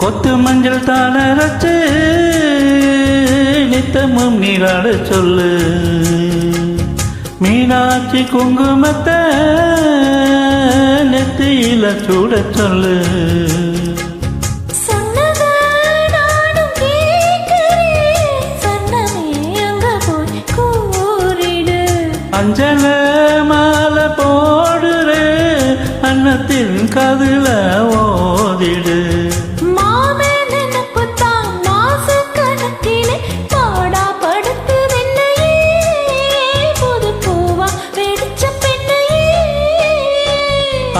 கொத்து மஞ்சள் தாளரச்சு நித்தமும் நீராட சொல்லு. மீனாட்சி குங்குமத்தை நெத்தியில சூட சொல்லு. அஞ்சல மாலை போடுறே அன்னத்தின் கதுல ஓதிடு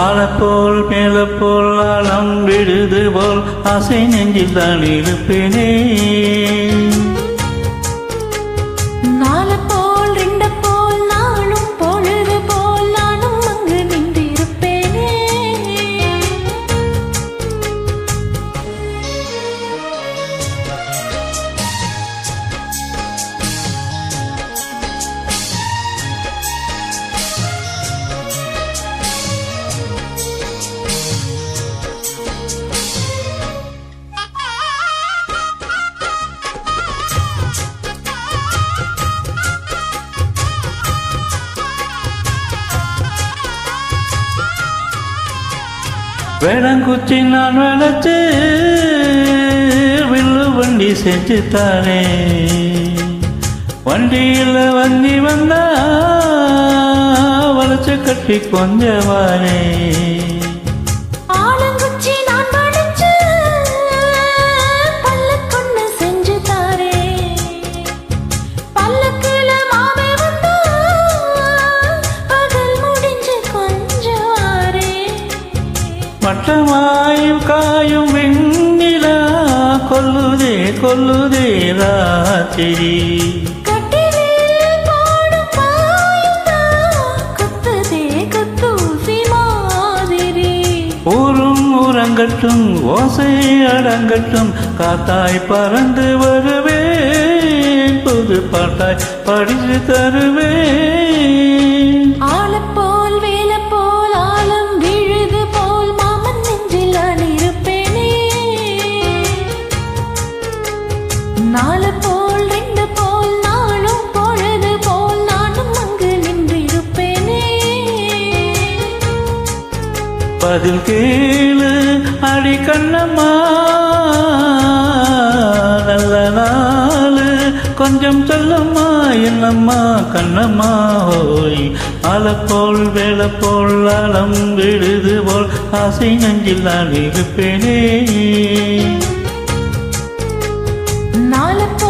ஆளப்போல் மேலப்போல் ஆழம் விடுது போல் ஆசை நெஞ்சில் தான் இருப்பேனே. வேளங்குச்சி நான் வளர்த்து வில்லு வண்டி செஞ்சு தானே வண்டியில் வண்டி வந்தா வளர்ச்சி கட்டி கொஞ்சவானே. மட்டமாயும் காயும் வெண்ணிலா கொல்லுதே கொல்லுதே ராத்திரி. ஊரும் ஊரங்கட்டும் ஓசை அடங்கட்டும் காத்தாய் பறந்து வருவேன் புது பாட்டாய் படித்து தருவேன். பதில் கேளு அடி கண்ணம்மா நல்ல நாள் கொஞ்சம் சொல்லம்மா என்னம்மா கண்ணம்மா ஓய். அலப்போல் வேலை அலம் விழுது போல் ஆசை நஞ்சில் நான் இருப்பேனே. நாலப்போ